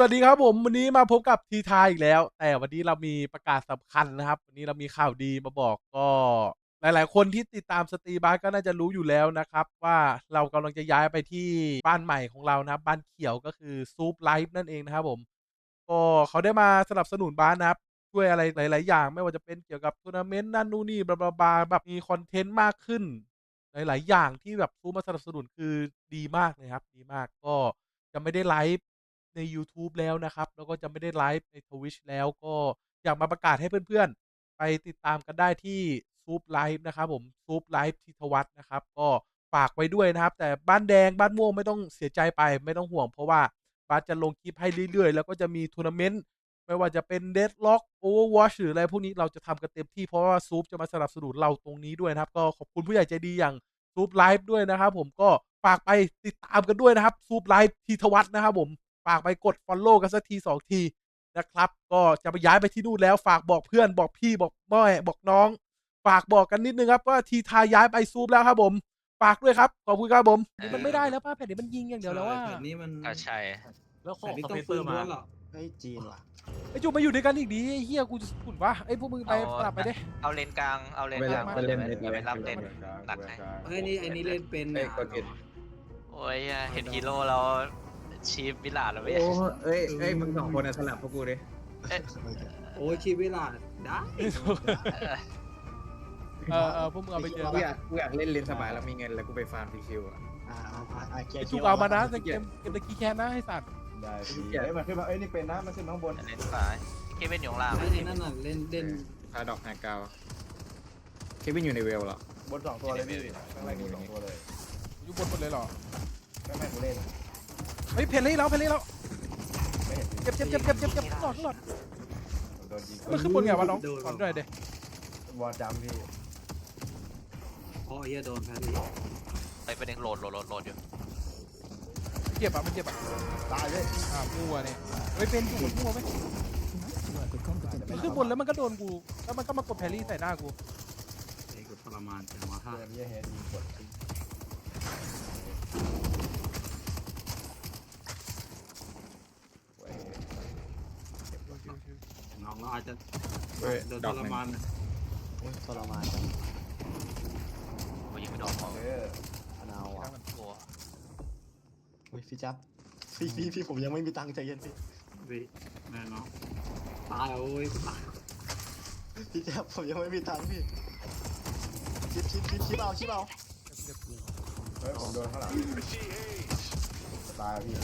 สวัสดีครับผมวันนี้มาพบกับทีทายอีกแล้ว แต่วันนี้เรามีประกาศสำคัญนะครับ วันนี้เรามีข่าวดีมาบอกก็ หลาย ๆ คนที่ติดตามสตรีบาร์ก็น่าจะรู้อยู่แล้วนะครับ ว่าเรากำลังจะย้ายไปที่บ้านใหม่ของเรานะครับ บ้านเขียวก็คือซูปไลฟ์นั่นเองนะครับผม ก็เขาได้มาสนับสนุนบ้านนะครับช่วยอะไรหลาย ๆ อย่าง ไม่ว่าจะเป็นเกี่ยวกับทัวร์นาเมนต์นั่นนู่นนี่บลาบลาแบบมีคอนเทนต์มากขึ้น หลาย ๆ อย่างที่แบบซูมาสนับสนุนคือดีมากเลยครับ ดีมากก็จะไม่ได้ไลฟ์ ในยูทูบแล้วนะครับ แล้วก็จะไม่ได้ไลฟ์ใน Twitch แล้วก็อยากมาประกาศให้เพื่อนๆ ไปติดตามกันได้ที่ซูปไลฟ์นะครับผมซูปไลฟ์ทิทวัฒนะครับ ก็ฝากไว้ด้วยนะครับ แต่บ้านแดงบ้านม่วงไม่ต้องเสียใจไปไม่ต้องห่วง เพราะว่าบาสจะลงคลิปให้เรื่อยๆ แล้วก็จะมีทัวร์นาเมนต์ไม่ว่าจะเป็น Deadlock Overwatch หรืออะไรพวกนี้เราจะทำกันเต็มที่เพราะว่าซูปจะมาสนับสนุนเราตรงนี้ด้วยนะครับ ก็ขอบคุณผู้ใหญ่ใจดีอย่างซูปไลฟ์ด้วยนะครับ ผมก็ฝากไปติดตามกันด้วยนะครับซูปไลฟ์ทิทวัฒนะครับผม ฝากไปกด Follow กันสักทีสองทีนะครับ ก็จะไปย้ายไปที่นู่นแล้วฝากบอกเพื่อนบอกพี่บอกแม่บอกน้อง ฝากบอกกันนิดนึงครับว่าทีทายย้ายไปซูปแล้วครับผมฝากด้วยครับขอบคุณครับผมเออมันไม่ได้แล้วป้าแผ่นนี้มันยิงอย่างเดียวแล้วว่าใช่แผ่นนี้มันก็ใช่แล้วขอแผ่นนี้คอมต้อเพงรสเซปือนร์ล้มาวนเหรอไอ้จีนว่ะไอ้จูมาอยู่ด้วยกันอีกดีไอ้เฮียกูจะขุนวะไอ้พวกมึงไปเอาสลับไปดิเอาเลนกลางเอาเลนกลางเวลาเดี๋ยวไปเดี๋ยวไปรับเลนหนักให้เฮ้ยนี่ไอ้นี่เล่นเป็นเอ้ยอะกดผิดโอ้ยเห็นฮีโร่เรา ชีฟวิลาดแล้วไหมโอ้เอ้ยเอ้ยมึงสองคนอะสลับพวกกูดิโอ้ยชีวิตเวลาได้เออเออพวกมึงเอาไปเจอกูกันอยากกูอยากเล่นเลนสบายแล้วมีเงินแล้วกูไปฟาร์มพีคิวอะ อ่าเอาอ่าอ่าเคลียไอ้ร์จูเอามานะแต่เกมเกมตะกี้แคนนะให้สัตว์ได้พี่เอ้ยมันขึ้นมาเอ้ยนี่เป็นนะมันขึ้นมาข้างบนเลนซ้ายเควินอยู่ข้างล่างไอ้ไอ้นั่นน่ะเล่นเล่นพาดอกฮาเกาเควินอยู่ในเวลเหรอบนสองตัวเลยพี่ข้างล่างมีสองตัวเลยอยู่บนหมดเลยเหรอไม่ไม่กูเล่น เฮ้ยเพลลี่แล้วเพลลี่แล้วไม่เห็นเจ็บเจ็บเจ็บเจ็บเจ็บเจ็บหลอดหลอดโดนยิงมันขึ้นบนไงวะน้องสอนด้วยเด็วอลจัมพี่อ๋อเฮียโดนแพทย์ไปเป็นเองโหลดโหลดโหลดโหลดอยู่เจ็บอะมันเจ็บอะตายเลยอ่ามั่วเนี่ยเฮ้ยเป็นอยู่บนมั่วไหมมันขึ้นบนแล้วมันก็โดนกูแล้วมันก็มากดแพลลี่ใส่หน้ากูไอ้กูทรมานจังวะฮะเดินเยี่ยเฮดยิงกดเว้ย น้ องเราอาจจะเว้ยโดนดทอกรหนึ่ง มานน่ะโอ้ยทรมานจังโอ้ยยิงไม่โดนพอเออมะนาวอะโอ้อุ้ยพี่จับพี่พี่พี่ผมยังไม่มีตังค์ใจเย็นพี่วิแม่น้องตายโอ้ยกูตายพี่จับผมยังไม่มีตังค์พี่ชิปชิปชิปชิปเอาชิปเอาเฮ้ยผมโดนข้างหลังตายพี่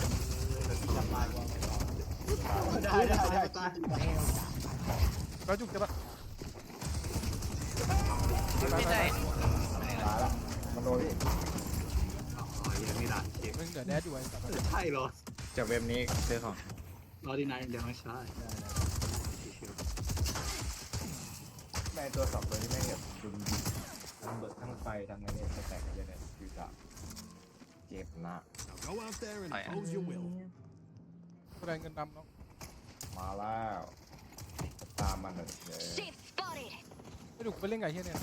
ได้ได้ได้ตาย แล้วจุกจะปะไม่ได้ตายละมันโดนพี่อ๋อเฮียไม่ได้เจ็บมึงเดี๋ยวแดดอยู่ไอ้สัตว์ใช่เหรอจากเว็บนี้ซื้อของรอดีนายยังไม่ใช่แม่งตัวสองตัวนี้แม่งแบบดุมยิงทั้งเบิร์ทั้งไฟทั้งอะไรเนี่ยแตกกันเลยเนี่ยคือจะเจ็บหนัก Go out there and ไปอะ impose your will. แสดงเงินดำเนาะมาแล้วตา มมันเลยเดี๋ยว Shift spotted. ไม่ดูกูไปเล่นไงเฮียเนี่ย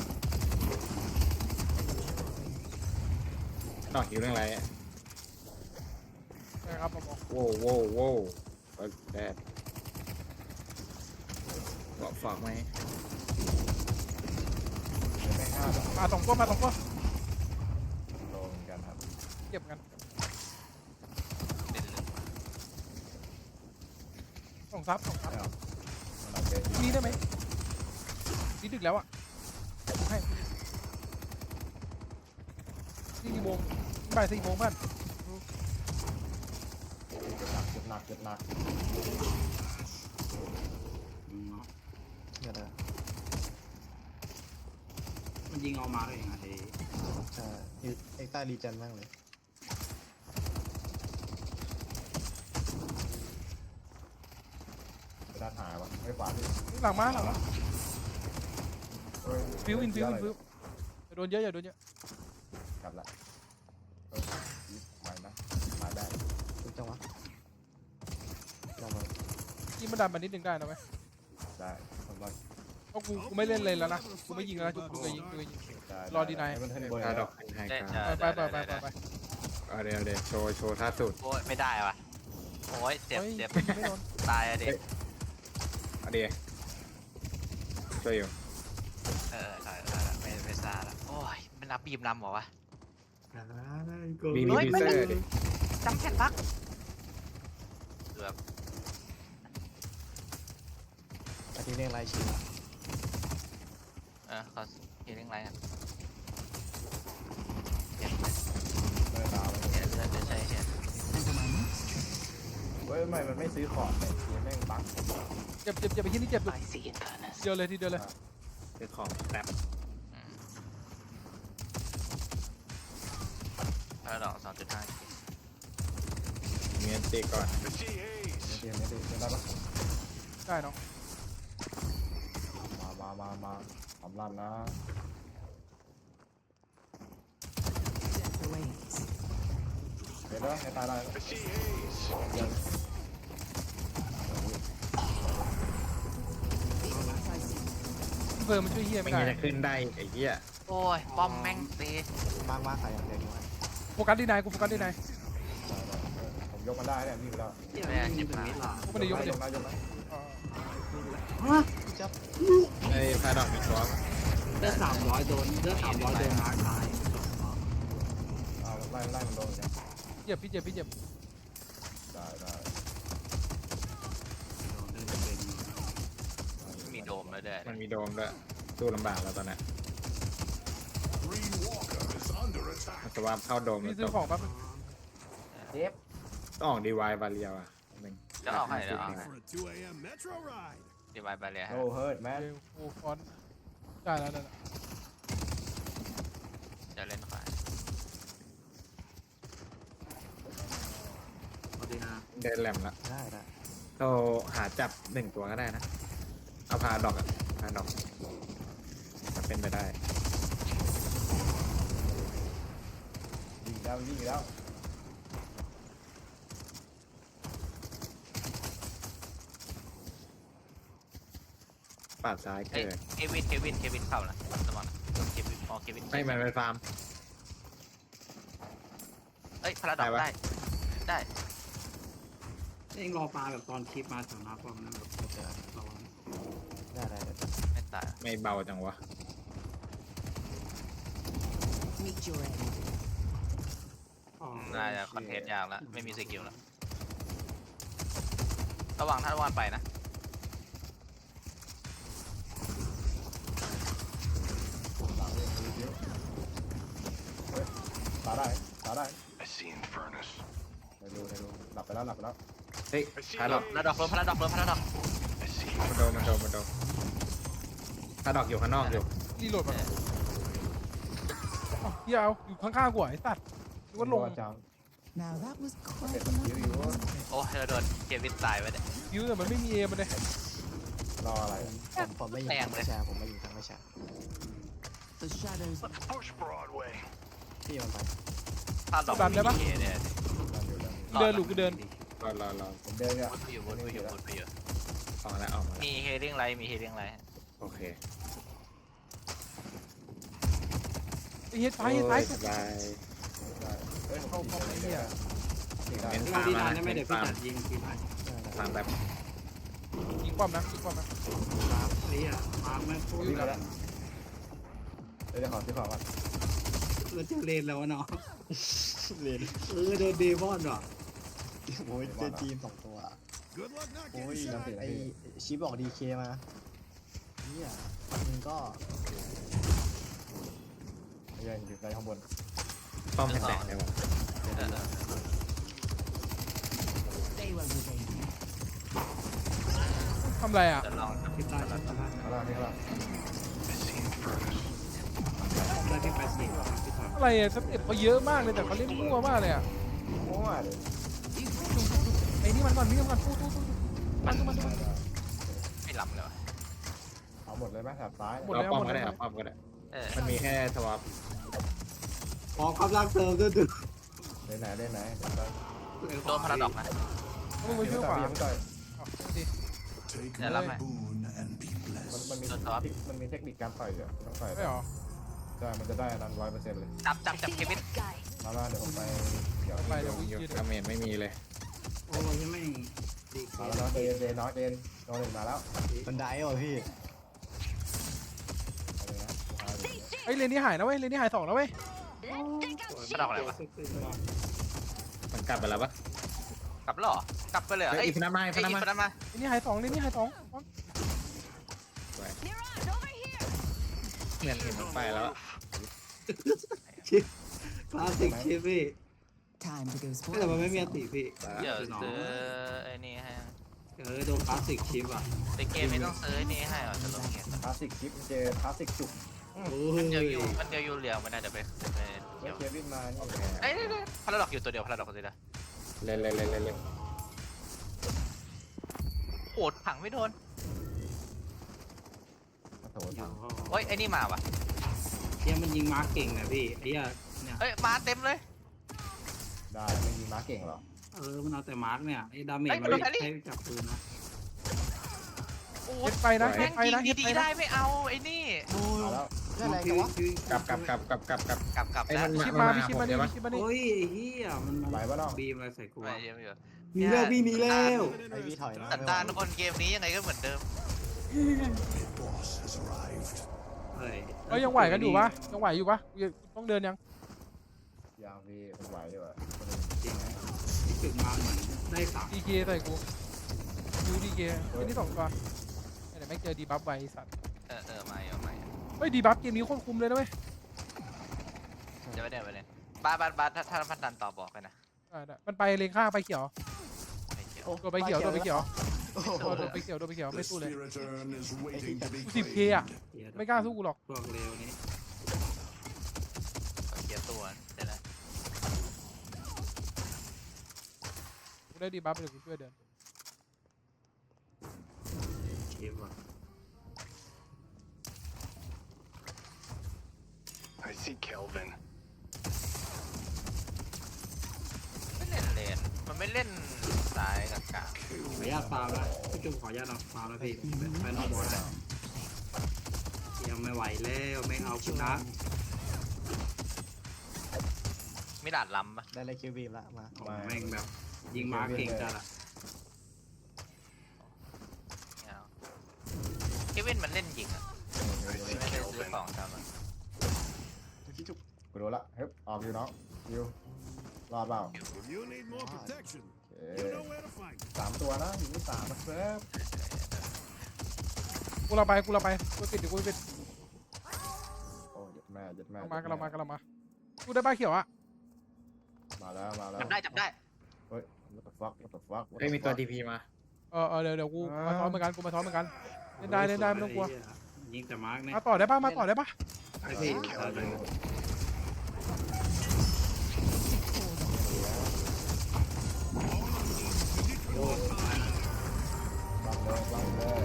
ดอกหิวเรื่องอะไรอะนะครับผมบอกโว้วโว้วโว้วแดดบอกฝากไหมไม่ห้าดอกมาสองตัวมาสองตัวโดนกันครับเก็บกันเล่นเลยสองซับสองซับมันเอา เบสมีได้ไหมนี่ดึกแล้วอะให้นี่กี่โมงบ่ายสี่โมงเพื่อนเจ็บหนักเจ็บหนักเจ็บหนักอืมเนาะเดี๋ยวนะมันยิงเอามาได้ยังไงไอ้ใช่อยู่ไอ้ใต้รีเจนมากเลยไม่ได้หายวะไม่ขวาพี่ หลังมาหลังมาเฮ้ยฟิวอินฟิวอินฟิวอย่าโดนเยอะอย่าโดนเยอะกลับละเออไม่นะมาได้ถูกจังวะลองมายิงมันดันมานิดนึงได้นะไหมได้ผมรอเพราะกูกูไม่เล่นเลยแล้วนะกูไม่ยิงแล้วนะจุกกูเลยยิงกูเลยยิง ได้รอดีนาย ให้มันขึ้นบนพาดแล้อวกฮาได้เกาได้ไปไปไปไปไปไปเอาเดี๋ยวเดี๋ยวโชว์โชว์ท่าสุดโอ้ยไม่ได้ว่ะโอ้ยเจ็บฮ้ยเจ็บไม่โดนตายอะเด็กเอาดี ช่วยอยู่เออตายแล้วไม่ไม่ซาละโอ้ยมันนับบีมนำเหรอวะบีมีเฮ้ยดีไม่เซอได้ร์ดิจำแค่พักเกือบอาทิตย์เร่งไล่ชิมเออเขาเห็นเรื่องอะไรครับเห็นไม่ตามเลยเห็นเลือดไม่ใช่เห็นเฮ้ยทำไมมันไม่ซื้อของเนี่ยทีแม่งบั๊กเจ็บเจ็บเจ็บไปที่นี่เจ็บเลย เดียวเลยทีเดียวเลยซื้อของแป๊บอืมพาราดอกสองจุดห้ามีเงินตีก่อนไม่เตรียมไม่เตรียมได้ปะได้เนาะมามามามาทำรันนะเดี๋ยวนะให้ตายได้นะยังเฟิร์มมันช่วยเฮียไม่ไม่งั้นได้จะขึ้นได้ไอ้เหี้ยโอ้ยป้อมแม่งตีมากมากใครอย่างเดียวนี้โฟกัสดีนายกูโฟกัสดีนายได้ได้เออผมยกมันได้เนี่ยวิ่งไปแล้วไม่ได้เจ็บมากกูไม่ได้ยกไม่ยได้กนะยกนะพี่จับไอ้พาดอกมีตัวได้สามร้อยโดนได้สามร้อยโดนมาร์คตายเอาไล่ไล่มันโดนกันเจ็บพี่เจ็บพี่เจ็บ ได้ได้ มีโดมแล้วด้วยมันมีโดมด้วยสู้ลำบากแล้วตอนนี้มันจะว่าเข้าโดมพี่แล้วซื้อของแป๊บนึงเจ็บต้องออกดีวายบาเรียวอะหนึ่งจะออกให้เดี๋ยวออกให้ for a 2 a.m. metro ride. ดีไวไปเลยฮะโอ้เฮิร์ตแมนเร็วกูฟอนต์ได้แล้วได้แล้วจะเล่นขวาสวัสดีนะเดินแหลมละได้ได้เราหาจับหนึ่งตัวก็ได้นะ เอาพาดอกอะพาดอกถ้าเป็นไปได้ยิงแล้วยิงแล้ว ปาดซ้ายเอ้ยเกิดเควินเควินเควินเข้านะระวังนะเควินอ๋อเควินไม่มันไปฟาร์ม เอ้ยพาราดอกได้ได้ปะได้เองรอปลาแบบตอนคลิปมาแถวนักว่ามันแบบไม่เจอระวัง ได้ได้ได้ไม่ตายไม่เบาจังวะ Meet your end. อ๋อน่าจะคอนเทนต์ยากแล้วไม่มีสกิลแล้วระวังถ้าระวังไปนะหลังเลยรีวิวเฮ้ยตาได้ตาได้ I see Infernus. ไปดูไปดูหลับไปแล้วหลับไปแล้ว เฮ้ยพาดอกพาราดอกโดนพาราดอกโดนพาราดอก I see มันโดนมันโดนมันโดนพาดอกอยู่ข้างนอกอยู่รีโหลดมาอ้าวเฮียเอาอยู่ข้างๆกูเหรอไอ้สัตว์หรือว่าลงจัง Now that was เป็ quite นสกิลอยู่โอ้ยเราโดนเควินตายไปเนี่ยยิวแต่มันไม่มีเอมันเลยรออะไรผมผมไม่ยิงทางไม่แชร์ผมไม่ยิงทางไม่แชร์ the shadows. Let's push Broadway. พี่มันไปพาราดอกดันได้ปะมีเนี่ยดันอยู่ดันอยู่เดินหรือกูเดินรอรอรอผมเดินเนี่ยวุดไปอยู่วุดไปอยู่วุดไปอยู่ ออกแล้วออกมาแล้วมีเฮลิ่งไรมีเฮลิ่งไรโอเคไอ้เฮ็ดไปเฮ็ดไปโอ้ยสบายได้เฮ้ยเข้าเข้าไปเฮียยิงได้เน้นเองฟาร์ดีมนานนะได้ไหมเน้เดี๋ยนวพี่ฟาร์มจัดยิงทีมให้ฟาร์มแบบยิงป้อมนะยิงป้อมนะครับนี่อะมาร์คแม่งโคตรวิ่งมาแล้วเดี๋ยวขอซื้อของก่อนเราเจอเลนแล้วเนาะเรียนเออโดนเดมอนว่ะโอ้ยเจอจีนสองตัว Good luck not โอ้ getting ย shot. ไอชิปบอกดีเคมาเนี่ยมึงก็ไม่ใช่อยู่ในข้างบนป้อมแตกเลยวะเออ They were within. ทำไรอะ จะลองคลิปได้คลิปได้ข้างล่างนี่ข้างล่าง I see Infernus. ได้แค่แปดสิบพี่ถอยอะไรอะสเต็ปเขาเยอะมากเลยแต่เขาเล่นมั่วมากเลยอะ โอ้ย ไอ้นี่มันก่อนนี่มันก่อนตู้ตู้ตู้มันตู้มันตู้มันไม่ล้ำเลยวะเอาหมดเลยไหมแถบซ้ายหมดเราแล้วป้อหมมดก็แล้ได้วครับป้อมก็ได้เออมันมีแค่สวอปขอกำลังเติมด้วยดึกเล่นไหนเล่นไหนโดนพาราดอกนะมึงไปช่วยขวายังไม่ต่อยอ้าวดิ Take Yeah, my love it. boon and be มัน blessed. มันมีโดนท็อปมันมีเทคนิคการต่อยอยู่ต้องต่อยไม่หรอใช่มันจะได้นันร้อยเปอร์เซ็นต์เลยจับจับจับเควินมาล่าเดี๋ยวผมไปเดี๋ยวไปเดี๋ยวกูอยู่ยืนดาเมจไม่มีเลย โอ้ยยังไม่ดีมาแล้วน้องเจนเจนน้องเจนน้องหนึ่งมาแล้วบันไดเหรอพี่เอาเลยนะเอาเลยนะเอ้ยเลนนี้หายนะเว้ยเลนนี้หายสองแล้วเว้ยมันเอาอะไรวะ มันกลับไปแล้วปะกลับแล้วเหรอกลับไปเลยเหรอเฮ้ยเอ้ยอีกพนันมาอีกพไอ้นันอีมาคนนั้นมาเลนนี้หายสองเลนนี้หายสองเหมือนเห็นมันไปแล้วอะคลาสสิกชิปพี่ Time to go แต่มัน spoil. ไม่มีอติพี่เดี๋ยวน้องซื้อไอ้นี่ให้เออโดนคลาสสิกชิปอะในเกมไม่ต้องซื้อไอ้นี่ให้หรอจะลงเกมคลาสสิกชิปเจอคลาสสิกจุกโอ้มันเดียวยยอยู่มันเดียวอยู่เหลียวมันน่าจะไปไปแล้เดี๋ยววเควินมานี่เอ้ยพาราดอกอยู่ตัวเดียวพาราดอกตัวเดียวเล่นเล่นเล่นเล่นเล่นโอดถังไม่โดนโอ้โหถังโอ้ยไอ้นี่มาว่ะเฮียมันยิงมาร์กเก่งนะพี่ไอ้เหี้ยเนี่ยเอ้ยมาเต็มเลย ได้ไม่มีม้าเก่งหรอเออมันเอาแต่มาร์กเนี่ยไอ้ดาเมจเฮ้ยมันมันโดนแครี่ ใช้จับปืนนะโอ้เฮ็ดไปนะเฮ็แม่ดงไปยิงนะเฮ็ดดีไปๆนะได้ไม่เอาไอ้นี่มาแล้วได้อะไรกันวะกลับกลับกลับกลับกลับกลับ กลับกลับไอ้แล้วมัน ชิปมาพี่ชิปมานี่เดี๋ยวพี่ชิปมานี่ โอ้ยไอ้เฮียมันไหวปะน้องบีมอะไรใส่กูไม่วะเยอะไม่เยอะมีแล้วพี่มีแล้วไอพี่ถอยนะสันดานคนเกมนี้ยังไงก็เหมือนเดิม Boss has arrived. เฮ้ยเอ้ยยังไหวกันอยู่ปะยังไหวอยู่ปะกูต้องเดินยังยางพี่มันไหวอยู่อะ จริงที่จุดมาเหมือนได้สามดีเคใส่กูยูดีเคเป็นที่สองตัวเดี๋ยวแม่งเจอดีบัฟไวไอ้สัตว์เออเออมาอยู่มาอยู่เฮ้ยดีบัฟเกมนี้โคตรคุ้มเลยนะเว้ยเดี๋ยวไปเดี๋ยวไปเลยบ้าบ้าบ้าถ้าถ้าพันดันต่อบอกกันนะอ่าได้มันไปเลงข้างไปเขียวไม่เกี่ยวตัวไปเขียวตัวไปเขียวโอ้โหตัวตัวไปเขียวตัวไปเขียว The ไม่สู้เลย Spiriturn is waiting to be กูสิบเคอะ claimed. เหี้ยไม่กล้าสู้กูหรอกพวกเร็วนี้ ได้ดีบัฟเดี๋ยวกูช่วยเดินชิปอะ I see Kelvin. ไม่เล่นเลนมันไม่เล่นสายกับกลางขออนุญาตฟาวแล้วพี่จุ๊บขออนุญาตเอาฟาวแล้วพี่ไปนอกบอลแล้วยังไม่ไหวแล้วไม่เอาคุณนะมีดาดล้ำปะได้เลยคิวบีมละมาโอ้แม่งแบบ ยิงมาร์กเก่งจัดอะไม่เอาเควินมันเล่นยิงอะไม่ได้ซื้อของทำอะพี่จุกกูรู้ละเฮ้ยออกอยู่น้องยิวรอดเปล่า If you need more protection, โอเค you know where to find me. สามตัวนะอยู่ที่สามนะครับกูเราไปกูเราไปกูปิดเดี๋ยวกูปิดโอ้ยดแม่ยัดแม่เรามากันเรามากันเรามากูได้บ้าเขียวอะมาแล้วมาแล้วจับได้จับได้เฮ้ย what the fuck what the fuck what the เฮ้ยมีตัว fuck ทีพีมาเออเออเดี๋ยวเดี๋ยวกูมาซ้อนเหมือนกันกูมาซ้อนเหมือนกัน เล่นได้เล่นได้ไม่ต้องกลัว ยิงแต่มาร์กเนี่ยมาต่อได้ปะมาต่อได้ปะไอพี่ตาเลยบังเลยบังเลย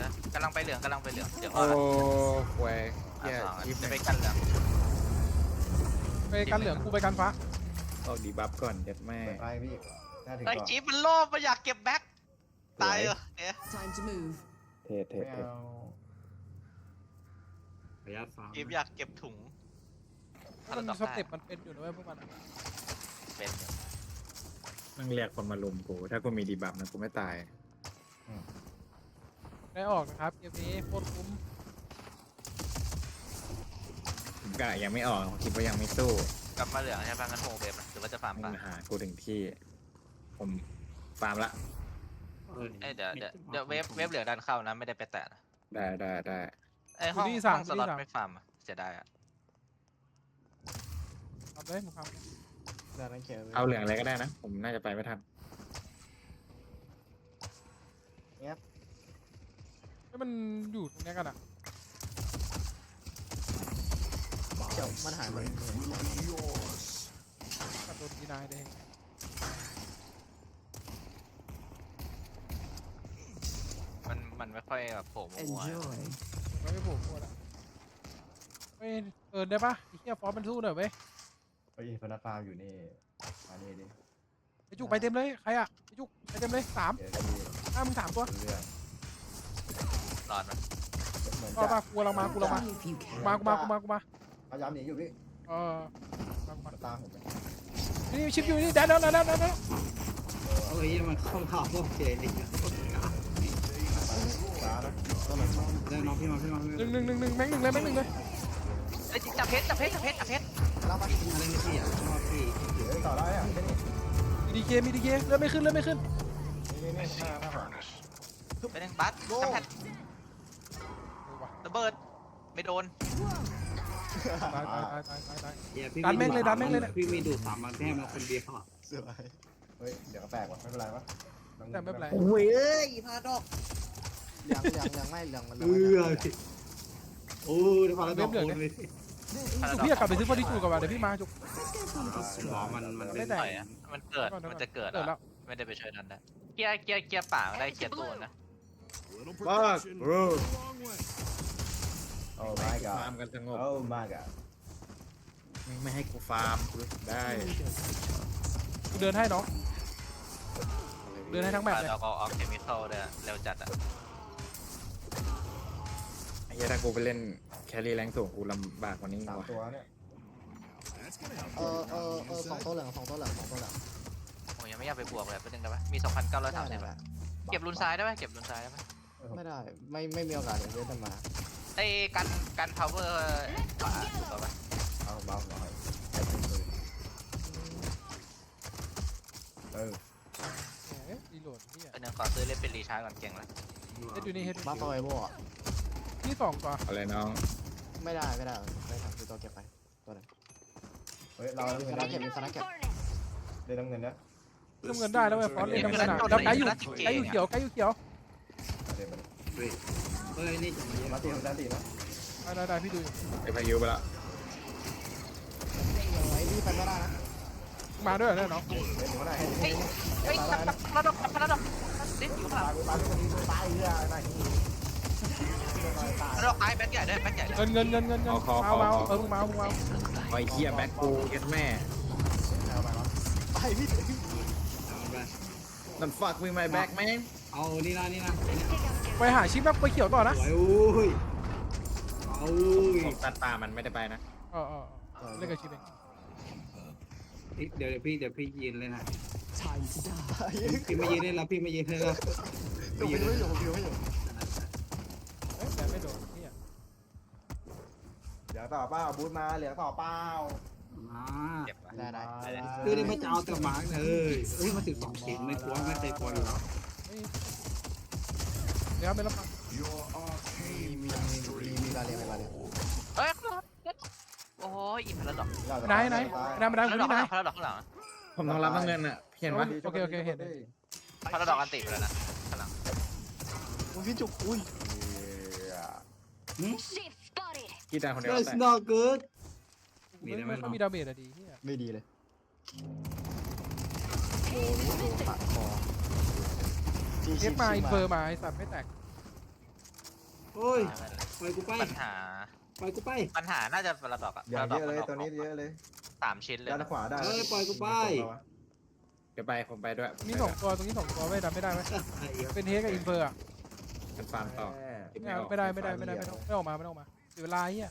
นะกำลังไปเหลืองกำลังไปเหลืองเดี๋ยวโอ้ว่าหวยอะเหี้ยสองอะชิปจะจะไปไปกันเหลือง ไปกันเหลืองกูไปกันฟ้าออกดีบัฟก่อนเด็ดแม่ไปไปพี่น่าถึงไอ้ก่อนจี๊บมันโลภมันอยากเก็บแบ็คตายเหรอเนี่ย Time to move. เทเทไม่เทเอาขออนุญาตฟาวจี๊บอยากเก็บถุงมันสเต็ปมันเป็นอยู่นะเว้ยพวกมันอะเป็นอยู่มึงเรียกคนมาลุมกู ถ้ากูมีดีบัฟนะกูไม่ตาย ได้ออกนะครับเกมนี้โคตรคุ้ม ผมกะยังไม่ออกคิดว่ายังไม่สู้กลับมาเหลืองใช่ปะงั้นโฮเวฟนะหรือว่าจะฟาร์มมึปะงหากูถึงที่ ผมฟาร์มละ เอ้ยเดี๋ยวเดี๋ยวเดี๋ยวเวฟเวฟเหลืองดันเข้านะไม่ได้ไปแตะนะได้ได้ได้ไอ้ห้องห้องสล็อตไม่ฟาร์มอะเสียดายอะทำได้มึงทำได้นั้นเขียวเอาเหลืองอะไรก็ได้นะ ผมน่าจะไปไม่ทันให้มันอยู่ตรงเนี้ยกันอะ เดี๋ยวมันหายไป Strength will be yours. กับโดนดีนายเองมันมันไม่ค่อยแบบโผล่มัว Enjoy. มันไม่โผล่หัวละเฮ้ยเออได้ปะไอ้เหี้ยฟอสมันสู้หน่อยเว้ยเฮ้ยพนักฟาร์มอยู่นี่มานี่ดิไอ้จุกไปเต็มเลยใครอะไอ้จุกไปเต็มเลยสามเดี๋ยวพี่ห้ามึงสามตัวรู้เรื่องรอดมันเหมือนก็จะมากูเรามากูเรามา If you กู can. มากูมากูมากูมาพ ยายามหนีอยู่พี่เออมากูตามผมไปนี่ชิปอยู่นี่แดนแล้วแดนแล้วแดนแล้วโอ้ยมันเข้าข่าวพวกเจลิกอะช้านะต้องหลังได้น้องพี่มาพี่มาพี่หนึ่งหนึ่งหนึ่งหนึ่งแม่งหนึ่งเลยแม่งหนึ่งเลยเอ้ยจับเพชรจับเพชรจับเพชรจับเพชรแล้วไปมาเล่นพี่อะชอบพี่เดี๋ยวต่อได้อะแค่นี้มีดีเคมีดีเคเลื่อนไม่ขึ้นเลื่อนไม่ขึ้นนี่นี่หน้าหน้าหลังไปหนึ่งบัสจับแพทระเบิดไม่โดน ตายตายตายตายตายตายเดี๋ยวพี่ดันแม่งเลยดันแม่งเลยเนี่ย พี่มีดูดสามมันแค่มาคนเดียวอะสวยเฮ้ย เดี๋ยวก็แตกว่ะไม่เป็นไรวะแต่ไม่เป็นไร โอ้ยเอ้ยพาดอกเหลืองเหลืองเหลืองไม่เหลืองมันเออโอ้ยได้พาแล้วดอกคนเลยจุกพี่อยากกลับไปซื้อฟอร์ดิจูกับว่ะเดี๋ยวพี่มาจุก หมอมันมันไม่เป็นแต่ปล่อยอะมันเกิด มันจะเกิดเกิดแล้อะวไม่ได้ไปช่วยดันได้เกียร์เกียร์เกียร์ป่าได้เกียร์ตู้นะ Little บ้า protection โอ้ goes a long way. โอ้ my ฟาร์ม god กันสงบโอ้ my god ไม่ไม่ให้กูฟาร์มกูรู้สึกได้กูเดินให้น้องเดินให้ทั้งแมปเลยเราก็ออกเคมีคอลด้วยเร็วจัดอะไอ้เหี้ยถ้ากูไปเล่นแครี่แรงสูงกูลำบากกว่านี้สามว่ะตัวเนี่ย That's gonna help. เออเออเออสองตัวเหลืองสองตัวเหลืองสองตัวเหลืองโอ้ยยังไม่อยากไปบวกเลยเป็นยังไงวะมี2,930ได้ได้บาทเก็บรุนซ้ายได้ไหมเก็บรุนซ้ายได้ไหมไม่ได้ ไม่ไม่มีโอกาสเลยเว้ยแต่มา ไอ้กันกัน power ป่าถูกป่ะเอาเบาหน่อยเออเอ๊ะรีโหลดเนี่ยเป็นหนึ่งขอซื้อเล่นเป็นรีชาร์จก่อนเก่งละเฮ็ดอยู่นี่เฮ็ดอยู่มาฟอร์ไอโบอะนี่สองตัวอะไรน้องไม่ได้ไม่ได้ไม่ทำคือตัวเก็บไปตัวนึงเฮ้ยเรามีเล่นคณะเก็บมีคณะเก็บเล่นน้ำเงินนะเริ่มเงินได้แล้วเว้ยฟอนต์เล่นน้ำเงินอะแล้วไกด์อยู่ไกด์อยู่เขียวไกด์อยู่เขียวเดี๋ยวมัน เฮ้ยเฮ้ยนี่จะมาเยอะมาตีมาตีนะได้ได้ได้พี่ดูอยู่ไอ้พายุไปละไอ้พี่ไปไม่ได้นะมาด้วยเหรอเนี่ยน้องเฮ้ยถึงว่าไหนให้เฮ้ยเฮ้ยพระดอกพระดอกดิ้นอยู่ข้างหลังตายตายคนนี้ตายเหี้ยไหนพระดอกไอ้แบทใหญ่ด้วยแบทใหญ่ด้วยเงินเงินเงินเงินเงินมามาเออมึงมามึงมาไอ้เหี้ยแบ็คกูเย็ดแม่ไปพี่พี่เอาไปนั่น fuck with my back man เอานี่นะนี่นะ ไปหาชิปแบบไปเขียวต่อสนะวยอุ้ยเอาอุ้ยผมตัดป่ามันไม่ได้ไปนะ เออเออเออเล่นกับชิปเองเดี๋ยวพี่เดี๋ยวพี่ยืนเลยนะ Time to die. พี่ไม่ยืนได้แล้วพี่ไม่ยืนได้แล้วผมไม่อยู่ผมอยู่ไม่อยู่เอ้ยแต่ไม่โดนเนี่ยเหลือต่อเป้าบูทมาเหลือต่อเป้ามาเก็บไว้ได้ได้คือได้ไม่จะเอาแต่หมาเลยเอ้ยมาสิบสองเข็มไม่กลัวไม่เคยกลัวอยู่แล้วเดี๋ยวไม่รับฟัง Your มี arcane มีมีมีบาเรียมีบาเรียเฮ้ยโอ้ยอีพระดอกไหนไหนไหนไหนพระไหนดอกไหนพระดอกข้างหลังผมต้องรับน้ำเงินอะเห็นปะโอเคโอเคเห็นพระดอกอันติไปแล้วนะข้างหลังอุ้ยพี่จุกอุ้ยกีตาร์คนเดียว That's แต่ not good มีไม่ได้ไหมไม่ค่อยมีดาเมจอะดีเฮียไม่ดีเลยโอ้โหโดนตัดคอ เทปมาอินเฟอร์มาไอสัตว์ไม่แตกโอ้ยปล่อยกูไปปัญหา ปล่อยกูไป ปัญหาน่าจะพระดอกอะพอย่าระดเยอกอะเลยตัวนี้เยอะเลยสามชิ้นเลยด้านขวาได้เฮ้ยปล่อยกูไปเดี๋ยวไปผมไปด้วยมีสองตัวตรงนี้สองตัวไม่ดันไม่ได้ไหมเป็นเฮกับอินเฟอร์อะกันฟาร์มต่อไม่เอาไม่ได้ไม่ได้ไม่ได้ไม่ต้องไม่ออกมาไม่ต้องออกมาเสียเวลาเฮีย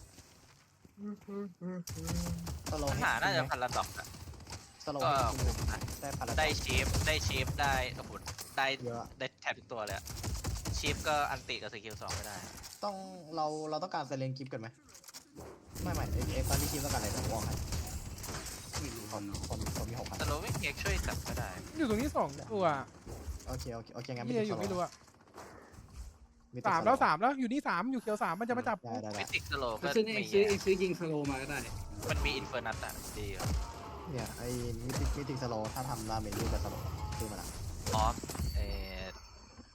สโลปัญหาน่าจะพระดอกอะสโลก็ได้พันละได้ชีฟได้ชีฟได้โอ้โห ได้เยอะ ได้แทบทุกตัวเลยอะชีฟก็อันติกับสกิลสองไม่ได้ ต้องเราเราต้องการเซเลนกิฟต์กันไหมไม่ไม่เอเอตอนที่กิฟต์ต้องการอะไรผมบอกให้ไม่รู้คนคนคนมีหกพันสโลวิ่งเอกช่วยจับก็ได้ อยู่ตรงนี้สองตัวโอเคโอเคโอเคงั้นเฮียอยู่ไม่รู้อะมีสามแล้วสามแล้วอยู่นี่สามอยู่เขียวสามมันจะมาจับได้ได้ได้มิติกสโลก็ก็ซื้อเอไม่งซื้อแย่เองซื้อยิงสโลมาก็ได้ มันมีอินเฟอร์นัสอะดีอยู่เนี่ยไอ้มิติมิติสโลถ้าทำดาเมจรูปแบบสโลคือมันอะอ๋อเออ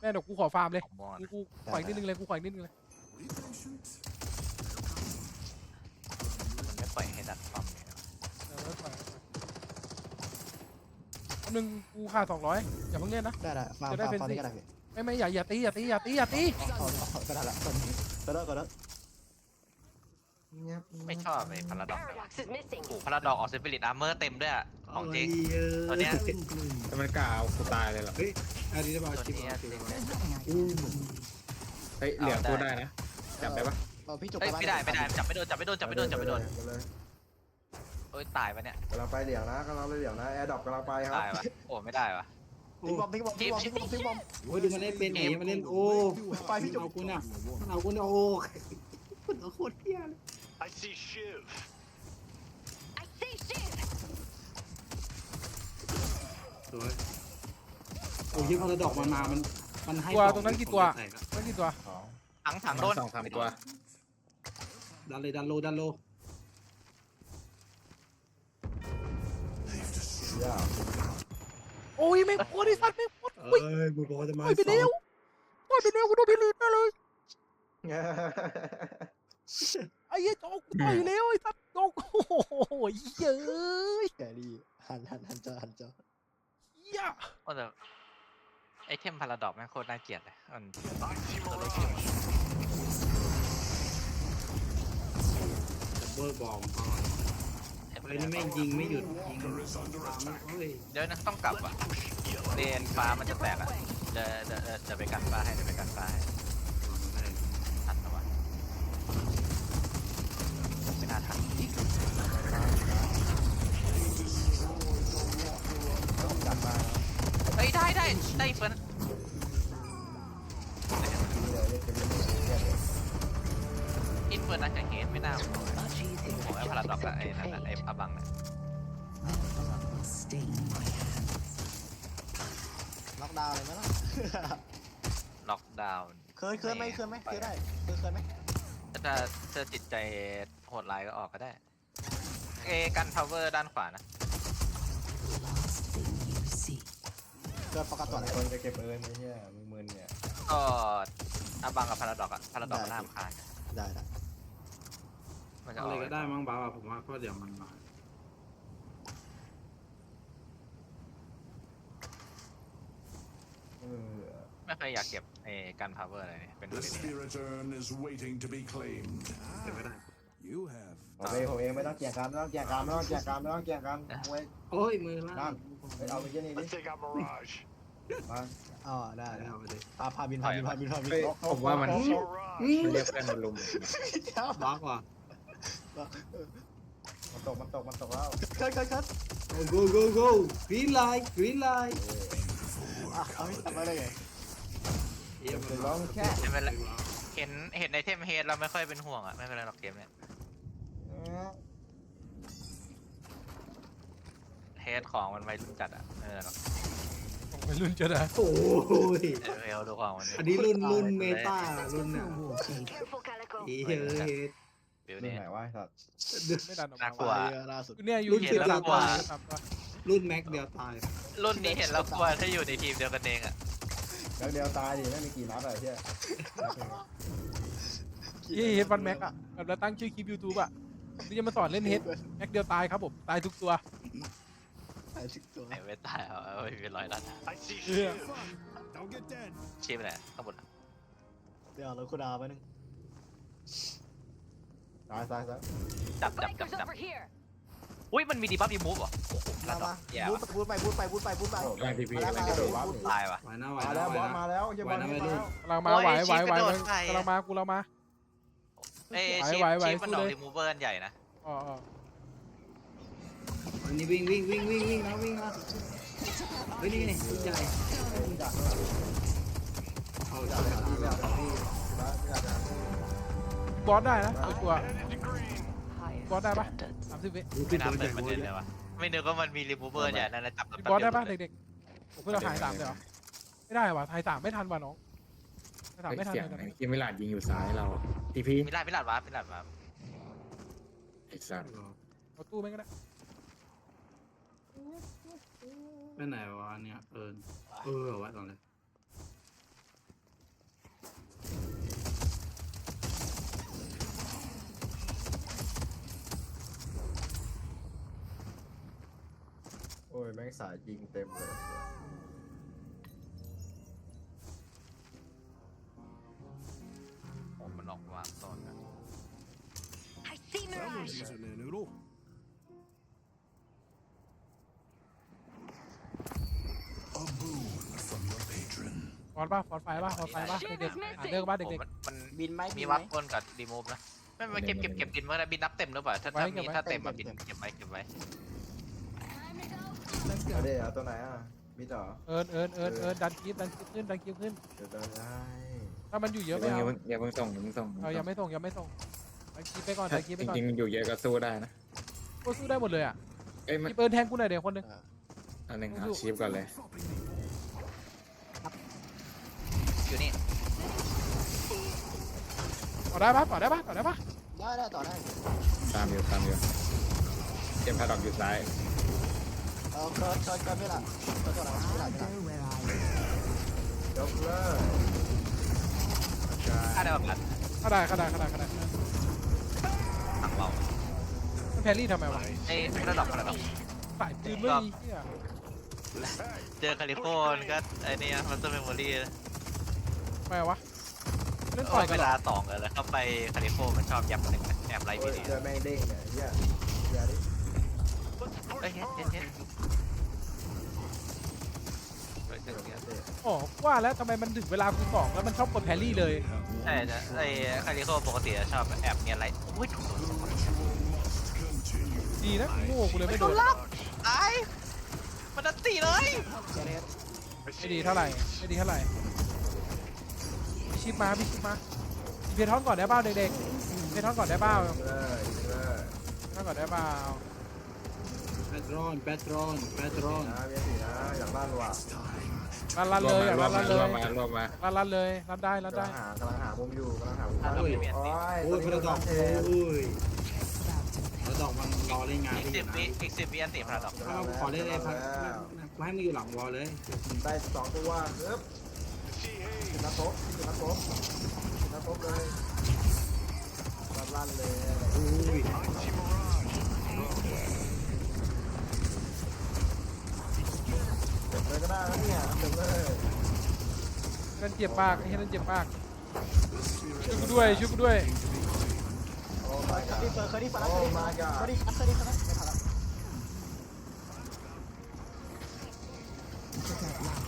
แม่เดี๋ยวกูขอฟาร์มเลยของมอนกูกูขออีกนิดนึงเลยกูขออีกนิดนึงเลย Be patient. มันไม่ปล่อยให้ดันความเนี่ยเดี๋ยวไว้ก่อนอันหนึ่งกูขาดสองร้อยอย่าเพิ่งเล่นนะ ได้ได้ฟาร์มจะได้ฟาร์มเป็นฟาร์มสินี่ก็ได้พี่ไม่ไม่อย่าอย่าตีอย่าตีอย่าตีอย่าตี เอาเอาเอาก็ได้ละคนก็ได้ก็ได้ ไม่ชอบไอ้พาราดอกโอ้พาราดอกออกเซฟิลิตอาร์เมอร์เต็มด้วยอะของจริงตัวเนี้ย แต่มันกล่าวกูตายเลยเหรออันนี้จะบอกตัวชิปเนี้ยชิปเต็ม There's nothing I can do. เฮ้ยเหลือกูได้นะจับได้ปะเราพี่จุกเอ้ยไม่ได้ไม่ได้จับไม่โดนจับไม่โดนจับไม่โดนจับไม่โดนเลยเออ้ยตายปะเนี่ยกำลังไปเหลี่ยมนะกำลังไปเหลี่ยมนะแอร์ดรอปกำลังไปครับ ตายวะโอ้ไม่ได้วะโอ้ทิ้งบอมทิ้งบอมทิ้งบอมทิ้งบอมทิ้งบอมโหดูมันเล่นเป็นอย่างนี้มันเล่นโอ้ไปพี่จุ๊บเอากูน่ะมันเอากูน่ะโอ้มันเอาโคตรเที่ยเลย I see Shiv. I see shit. สวยโอ้ยพอเราดอกมันมา มัน มันให้ตัวดอตรงนั้นกี่ตัวแตกอะนั่นกี่ตัวสองถังถังโดนสองสามตัวดันเลยดันโลดันโลเหี้ยโอ้ยไม่โคตรไอ้สัตว์ไม่โคตรเออุ้ย้ยมึงบอกว่าจะมาปล่อยไปเร็วปล่อยไปเร็วกูโดนไปลืนมาเลยไอ้ เหี้ยโจกกูต่อยเร็วไอ้สัตว์โจกโอ้โหเย้ยแกรี่หันหันหันเจอหันเจอเหี้ยโอ้แต่ไอเทมพาราดอกแม่งโคตรน่าเกลียดเลยมัน I see Mirage. เบอร์บอมก่อนเฮ้ยนี่แม่งยิงไม่หยุดยิง Bunker is under ตาม attack. เฮ้ยเดี๋ยวนะต้องกลับอะเลนฟ้ามันจะแตกอะเดี๋ยวเดี๋ยวเดี๋ยวเดี๋ยวไปกันฟ้าให้เดี๋ยวไปกันฟ้าให้ทันปะวะไม่ น่าทันกลับมาเฮ้ยได้ได้ได้เฟิร์นทีกเรียกเรียกอินเฟิร์นน่าจจะเฮดไม่น่า Much easier โอ้พาราดอก get อะไอ้นั่นไอ้พาบังน่ะ My blood will stain my hands. ล็อกดาวน์เลยไหมล่ะล็อกดาวน์เคยเคยไหมเคยไหมเคยได้เคยเคยไหม ถ้าเธอจิตใจโหดร้ายก็ออกก็ได้ เอกันพาวเวอร์ด้านขวานะ Last thing you see. เกิดประกาศตัตัววไหนคนจะเก็บเอินไอ้เหี้ยมึงมึนเนี่ยก็อาบังกับพาราดอกอะพาราดอกมันน่ารำคาญได้ได้มันจะอะอไรอกก็ได้มั้งบ้าอะผมว่าก็เดี๋ยวมันมาเออไม่เคยอยากเก็บเอกันพาวเวอร์อะไรเนี่ยเป็น The spirit urn is waiting to be claimed. เดี๋ยวก็ได้ You have ผมเองผมเองไม่ต้องเกี่ยงกันไม่ต้องเกี่ยงกันไม่ต้องเกี่ยงกันไม่ต้องเกี่ยงกันเว้ยโอ้ยมือล่านั่งนไปเอาไปเยี่ยนี่ดิ Let's take out Mirage. มาอ๋อได้ได้ได้เอาไปเลยพาพาบินพาบินพาบินพาบินเฮ้ยผมว่ามัน Mirage. มันเรียกเพื่อนมันลุมบล็อกว่ะมันตกมันตกมันตกแล้วเกิดเกิดเกิด go go go go green light green light อะเอาไม่ทำอะไรเลย เยี่ยมเดี๋ยวร้องแค่ไม่เป็นไรเห็นเห็นในเทมเฮดเราไม่ค่อยเป็นห่วงอะไม่เป็นไรหรอกเกมเนี่ย เฮดของมันไวรุ่นจัดอะไม่เป็นไรหรอกวัยรุ่นจะได้โอ้ยเอลเอลดูของมันอันนี้รุ่นรุ่นเมตารุ่น For น่ะ war paint. Careful, Calico. เฮ้ยเฮ้ยบิวรุ่นนี่ไหนวะไอ้สัตว์ไม่ดันออกน่ามากลัว เรือล่าสุด เนี่ยอยู่รุ่นเห็นแล้วเจ็ดกลัวล้านครับว่า รุ่นแม็กเดียวตายรุ่นนี้เห็นแล้วกลัวถ้าอยู่ในทีมเดียวกันเองอะ แล้วเดียวตายดิไม่มีกี่นัดอะไรเหี้ยที่เฮดวันแม็กอะแบบเราตั้งชื่อคลิปยูทูบอะนี่จะมาสอนเล่นเฮดแม็กเดียวตายครับผมตายทุกตัวไอ้สิบตัวไอ้ไม่ตายเอาเอาไม่เป็นรอยรัด I see Yeah. Shiv. Don't get dead. ชีพไหนข้างบนอะเดี๋ยวเราคุณดาวไปหนึ่งตายตายตายจับจับจับ Bikers จับ over here. อุ้ยมันมีดีบัฟดีมูฟเหรอโอ้โหมาระดัมาบแย่บูว่ะทบูทไปบูทไปบูทไปบูทไปโอ้แรงทีพีมาแล้วแรงมาทีแล้วพีบูทตายว่ะ ไหวนะไหวมานะแล้วไหวบอสนะ มาแล้วเหี้ยบอสไหวนะมาไม่รู้แล้วกำลังมาไหวไหวไหวโอ้ไหวยชิปกระโดดใส่ กำลังมากูเรามา เอ้ยไหวชีพไหวไหวชีพมันดอกสู้เลยรีมูเวอร์อันใหญ่นะอ๋ออ๋ออันนี้วิ่งวิ่งวิ่งวิ่งวิ่งนะวิ่งนะเฮ้ยนี่นี่รุ่นใหญ่เอาจับจับจับจับบอสได้นะเอาชัวร์ Headed to green. Higher Bot ได้ปะ standards. สามสิบวิไม่น่าเปิดประเด็นเลยวะไม่นึกว่ามันมีรีมูเวอร์ใหญ่นั่นนะจับบอสได้ปะเด็กๆผมเพื่อเราถ่ายสามเลยเหรอไม่ได้ว่ะถ่ายสามไม่ทันว่ะน้องถ่ายสามไม่ทันเสียงเลยไหนนะกินไม่หลาดยิงอยู่ซ้ายเราทีพีมิลาดมิลาดวะมิลาดวะไอ้สัตว์เอาตู้ไม่งก็ได้ไปไหนวะเนี่ยเอิญเออไว้ก่อนเล อ้ย แม่งสายยิงเต็มเลย ผมมันออกมาตอนกัน I see Someone's Mirage. using a noodle. A boon from your patron. ฟอนป่ะฟอนไฟป่ะฟอนไฟป่ะเด็กๆหาเรื่องป่ะผมเด็ก มันมันบินไหมมีบินไหมวัดบนกับรีมูฟนะไม่มาเก็บเก็บเก็บบินเมื่อไรบินนับเต็มหรือเปล่าถ้าไว้ถ้าเก็บมีไว้ ถ้าเต็มมาบินเก็บไว้เก็บไว้ Let's เอา go. เดี๋ยวเอาตัวไหนอะมิดเหรอเอิญเอิญเอิญเอิญดันคลิปดันคลิปขึ้นดันคลิปขึ้น เดี๋ยวตัวได้ถ้ามันอยู่เยอย่าอะไม่เพิ่งเอาอย่าเพิ่งอย่าเพิ่งส่งอย่าเพิ่งส่งเอายังไม่ส่งยังไม่ส่งดันคลิปไปก่อนดันคลิปไปจก่อนริงๆอยู่เยอะก็สู้ได้นะกูสู้ได้หมดเลยอะเอ้ยหมันยิบเอิญแทนกูหน่อยเดี๋ยวคนหนึงอันหนึ่งเอาชีพก่อนเลยอยู่นี่ต่อได้ปะต่อได้ปะต่อได้ปะได้ได้ต่อได้ตามอยู่ตามอยู่เกมพาดอกอยู่ซ้าย เออเคิร์ดเคิร์ดเคิร์ดไม่ละเคิร์ดตัวไหนไม่ละไม่ละ Go where I ยกเลิกถ้าได้แบบนั้นเข้าได้ข้าได้ข้าได้ข้าได้ถังเบามันแพรรี่ทำไมวะไอ้พระดอกพระดอกสายปืนไม่มีเหี้ยเจอคาลิโฟนก็ไอ้นี่มันต้องเมมโมรี่ทำไมวะเล่นต่อยกัเวนเหรอลาสองเลยแล้วเข้าไปคาลิโฟมันชอบยับหนึ่งแอบไล่โอ้พี่ดีเจอแม่งเด้งเนี่ยเฮียเฮียดิเฮ้ยเฮ็ดเฮ็ดเฮ็ด เฮ้ยเจ๋งเจ๋งอ๋อว่าแล้วทำไมมันถึงเวลากูสองแล้วมันชอบกดแพรรี่เลย ใช่จะไอ้คาลิโฟปกติจะชอบแอบเนียนไรอุ้ยดีนะกูโง่กูเลยไม่โดนตายมันดันตีเลยไม่ดีเท่าไหร่ไม่ดีเท่าไหร่พี่ชิปมาพี่ชิปมาเพียร์ท้อนก่อนได้เปล่าเด็กๆเพียร์ท้อนก่อนได้เปล่าเลยเลยเพียร์ท้อนก่อนได้เปล่าแปตรอนแปตรอนแปตรอนนะเวียนสีนะอยากบ้านว่ะ รันรันเลยอยากรวรัมนมารันเลรวยมมารวมมารันรันเลยรันได้รันกำได้ลังหากำลังหามุมอยู่กำลังหามุมอะอยู่เราไม่เปลี่ยนโอ้ยโอ้ยพระดอกเทโอ้ย about to พระดอกมันรอเล่นงานอีกที่อสิบยู่นะวิอีกสิบวิอันติพระดอกถ้าเราขอเล่นไอ้พักกูให้มึงอยู่หลังวอลเลยได้สองตัวปึ๊บขึ้นนักโต๊ะขึ้นนักโต๊ะขึ้นนักโต๊ะเลยลั่นเลยอุ้ย เจ็บ เลยก็ได้นะเนี่ยเจ็บเลยนั่นเจ็บมากไอ้เหี้ยนั่นเจ็บมากช่วยกูด้วยช่วยกูด้วยโอ้ my เคย god ดีเปิดเคยดีเปิดแล้วโอ้เคยดี my เคย god ดีเคยดีเคยดีไม่ทันละ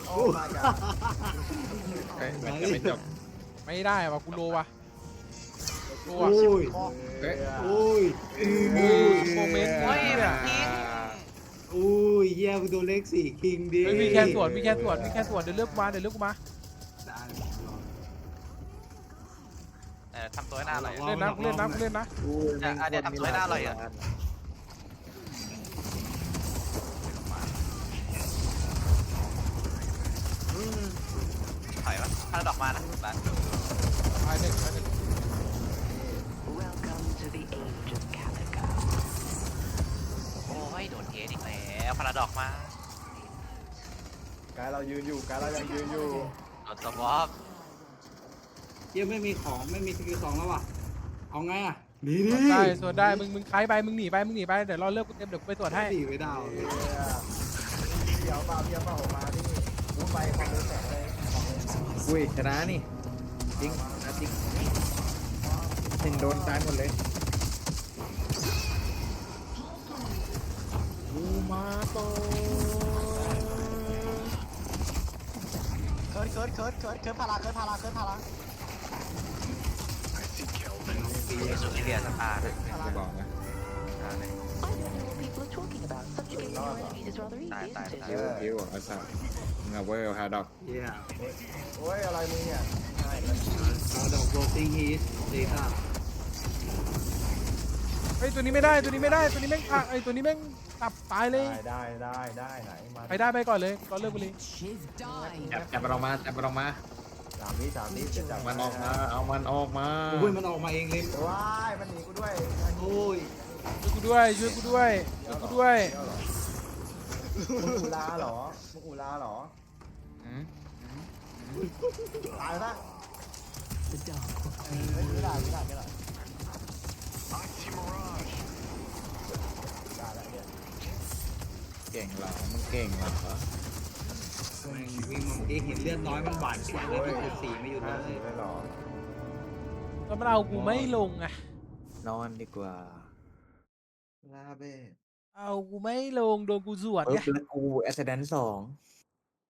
โอ้ my god เอ้ยมันจะไม่จบไม่ได้ว่ะกูโลว่ะโลโอ้ว่ะยคอเอ้ย โอ้ย โอ้ยโมเมนต์โอ้ย เนี่ย มันทิ้งโอ้ยเฮียมึงโดนเลขสี่คิงดิเฮ้ยมีแค่สวนมีแค่สวนมีแค่สวนเดี๋ยวเลือกกูมาเดี๋ยวเลือกกูมาได้เออทำตัวให้หน้าอร่อยเล่นนะกูเล่นนะกูเล่นนะโอ้ยอะอะเดี๋ยวทำตัวให้หน้าอร่อยอะ ถอยวะพระดอกมานะร้าน ตายหนึ่งตายหนึ่ง Welcome to the age of Calico. โอ้ยโดนเกสอีก แล้วพระดอกมา กายเรายืนอยู่กายเรายังยืนอยู่โดนสวอปเฮียไม่มีของไม่มีสกิลสองแล้วว่ะ เอาไงอะหนีดิได้สวนได้ มึง มึงคล้ายไป มึงหนีไป มึงหนีไป เดี๋ยวรอเลือกกูเต็มเดี๋ยวกูไปตรวจให้หนีไปดาวเดี๋ยวเปล่าเดี๋ยวเปล่าออกมาที่มุดไปความเร็วแสงเลยบอกเลยอุ้ยชนะนี่จริงนะจริงหนึ่งโดนตายหมดเลย มาโตเคิร์ดเคิร์ดเคิร์ดเคิร์ดเคิร์ดพาราเคิร์ดพาราเคิร์ดพาราสุดที่เรียนสตาร์นะจะบอกนะอ่าย I don't know what people are talking about. Subjugating your enemies is rather easy, Bye, bye, isn't it? คิวคิวเอาซะมึงเอาเวอร์พาดอกโอ้ยอะไรมึงเนี่ยเราดอ กโรซิงฮีสเดต้ยตัวนี้ไม่ได้ตัวนี้ไม่ได้ตัวนี้แม่งอะไอ้ตัวนี้แม่งตับตายเลย ได้ได้ได้ได้ไหนมาไปได้ไปก่อนเลยรอเลือกกูเลย She's dying. จับจับมันออกมาจับมันออกมาสามนี้สามนี้จะจับมันออกมาเอามันออกมาโอ้ยมันออกมาเองเลยว้ายมันหนีกูด้วยโอ้ยช่วยกูด้วยช่วยกูด้วยช่วยกูด้วยมึงอูลาเหรอมึงอูลาเหรออืมตายละ The dark will ไม่ได้ไม่ได้ไม่ได้ได้แล้ เนี่ยเก่งเหรอมึงเก่งเหรอแม่งวิ่งมาเมื่อกี้เห็นเลือดน้อยมันบาดเสียเลยเป็นสีไม่หยุดห้าเลสิยบเลยเหรอแล้วมันเอากูไม่ลงอะ นอนดีกว่าลาเบ้เอากูไม่ลงโดนกูสวนเออไงแล้วกูแอสเซนสอง